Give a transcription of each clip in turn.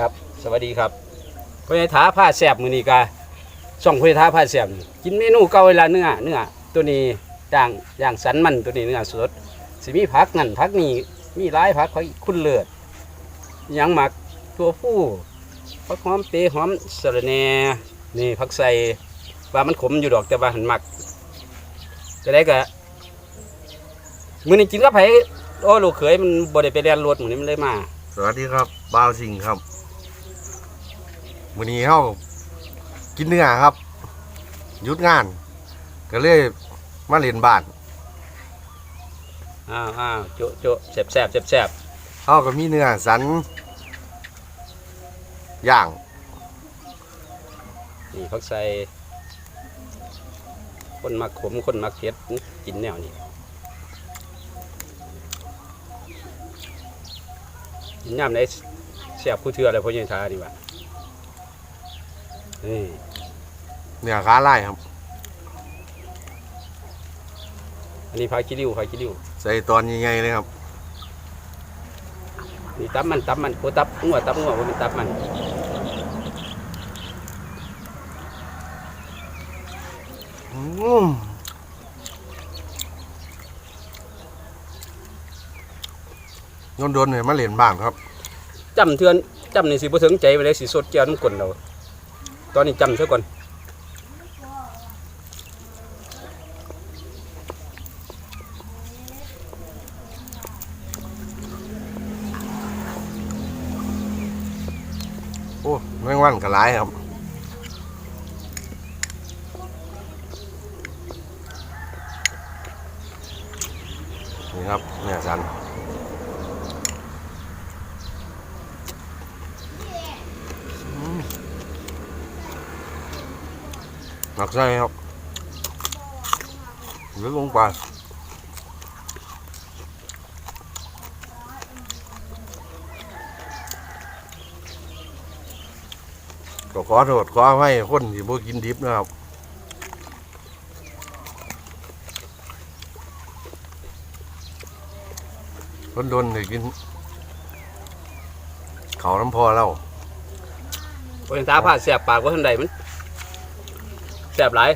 ครับ สวัสดีครับพ่อใหญ่ท้าผ้าแสบมือนีกาช่องพ่อใหญ่ท้าผ้าแสบกินเมนูเก่าเวลาเนื้อเนื้อตัวนี้ย่างย่างสันมันตัวนี้เนื้อสดสิมีผักนั่นผักนี่มีหลายผักเขาคุณเลือดยังหมักตัวผู้ผักหอมเปรย์หอมสระแหน่นี่ผักใส่ว่ามันขมอยู่ดอกแต่ว่าหันหมักจะได้กะมือนี้กินกับไผโอ้ลูกเขยมันบ่ได้ไปเรียนรถหมือนี้มันเลยมา สวัสดีครับบ่าวสิงห์ครับ วันนี้เขากินเนื้อครับหยุดงาน ก็เลยมาเรียนบ้านอ้าวอ้าวโจะโจะแสบแสบแสบแสบเขาก็มีเนื้อสันย่างนี่เขาใส่คนมักขมคนมักเผ็ดกินแนวนี้กินย่ำได้แสบผู้เทืออะไรพวกยัยทานี่วะ นี่เนื้อขาไล่ครับ อันนี้พากิริวพากิริวใส่ตอนใหญ่ๆเลยครับนี่ตับมันตับมันโอ้ตับงัวตับงัวว่าเป็นตับมันอืมโยนโดนๆเนี่ยมาเรียนบ้านครับจำเทือนจำนี่สิบ่ถึงใจไปเลยสิสดเจียวน้ำกลนเรา ตอนนี้จำซะก่อนโอ้แมงวันกระไรครับนี่ครับเนี่ยสัน หนักใช่ครับเลือลงไปก็ขอโทษขอให้คนที่บ่กินดิบนะครับคนโดนได้กิน เขาน้ำพอแล้วพวกยัยทาผ้าแสบปากว่าทันใดมัน แสบหลาย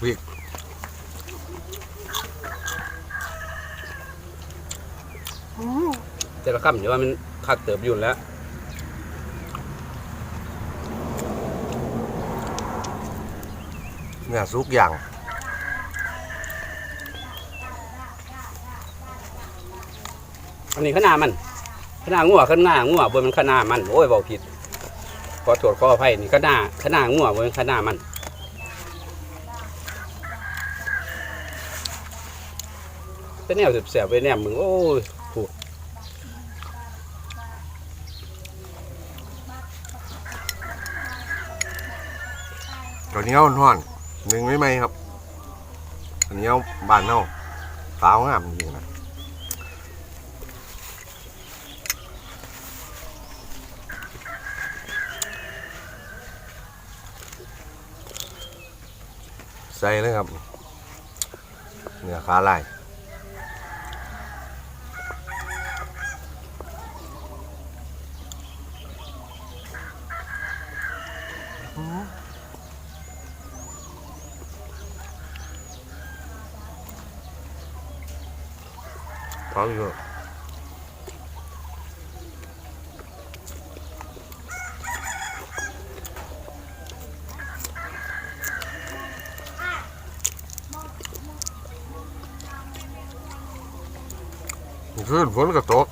พริกแต่ละคำเดี๋ยวว่ามันคักเติบอยู่แล้วเนี่ยสุกอย่างอันนี้ขนามันขนางัวขนางัวบนมันขนามันโอ้ยเบาผิด ขอโทษขออภัยนี่ขนาขนางัวบนมันขนามันเป็นแนวเสียบๆไปแนวมึงโอ้ยผูกตอนนี้เอาห่อนหนึ่งไม่ไหมครับ อันนี้เอาบานเน่าฟ้าวงามจริงนะ ใส่เลยครับเนื้อขาลายพร้อมอยู่ ขึ้นฝนก็ตก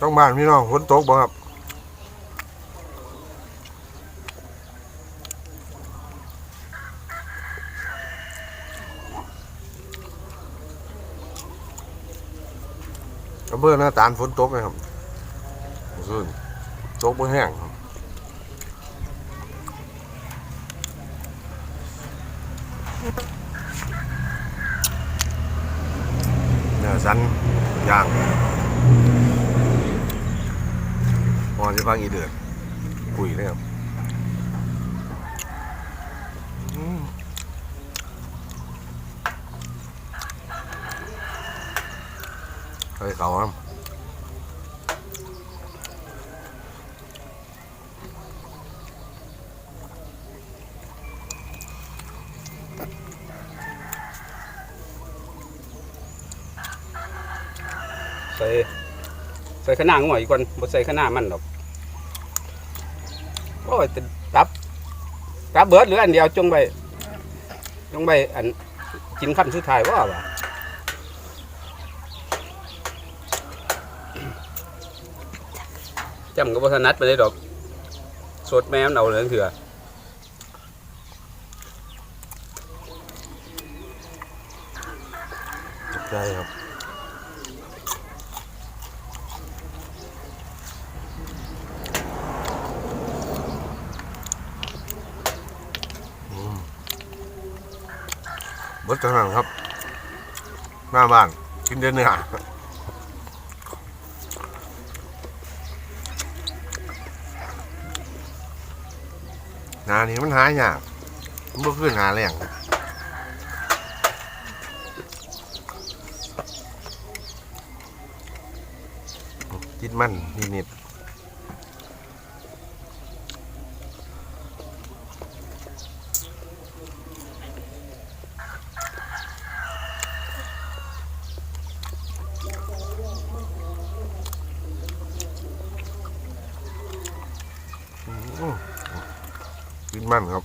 ต้องบ้านพี่น้องฝนตกบ่ครับอำเภอหน้าตาลฝนตกนะครับซึ่งตกบ่แห้งครับเนื้อ สันย่างพอจะฟังอีเดือดคุยเลยครับอืม ใส่เขาครับ ใส่ใส่ขนาง่อยก่อนบ่ใส่ขนามันดอกโอ้ยแต่ตับตับเบิดหลืออันเดียวจงไปจงไปอันกินคำสุดท้ายว่าว่ะจำก็บ่ถนัดไปเลยดอกสดแม่มเอาเลยเถื่อตกใจครับ เบิดเท่านั้นครับ หน้าบ้าน กินเดือนเนื้อนานี่มันหายากมันบ่คือหาแรงติดมันนิด ๆอื้อติดมันครับ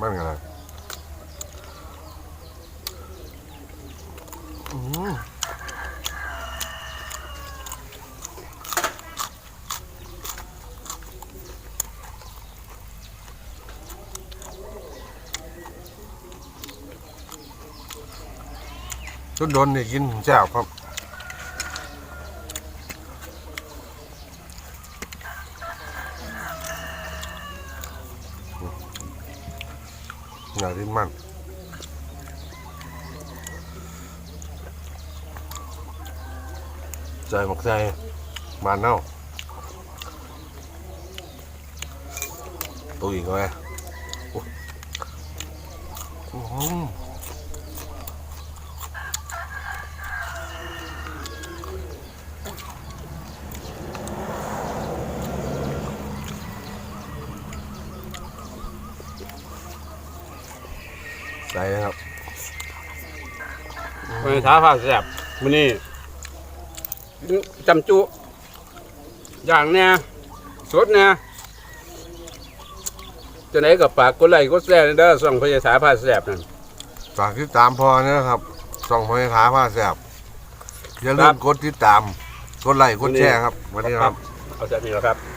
มันกันเลยอืมต้นโดนเนี่ยกินแจ่วครับ อย่าดิ้นมันใจหมกใจมานเน่าตัวอีกไหมโอ้ อื้อหือใจนะครับไปท้าผ้าแสบมื้อนี้จำจุอย่างเนี้ยสดเนี่ยจะไหนกับปากกดไลค์กดแชร์เด้อส่องพยาษาผ้าแสบนั่นฝากติดตามพอนะครับส่องพอยท้าผ้าแสบอย่าลืครัมบกดติดตามกดไลค์กดแชร์ครับสวัสดีครับ เอาจากนี้แล้วครับ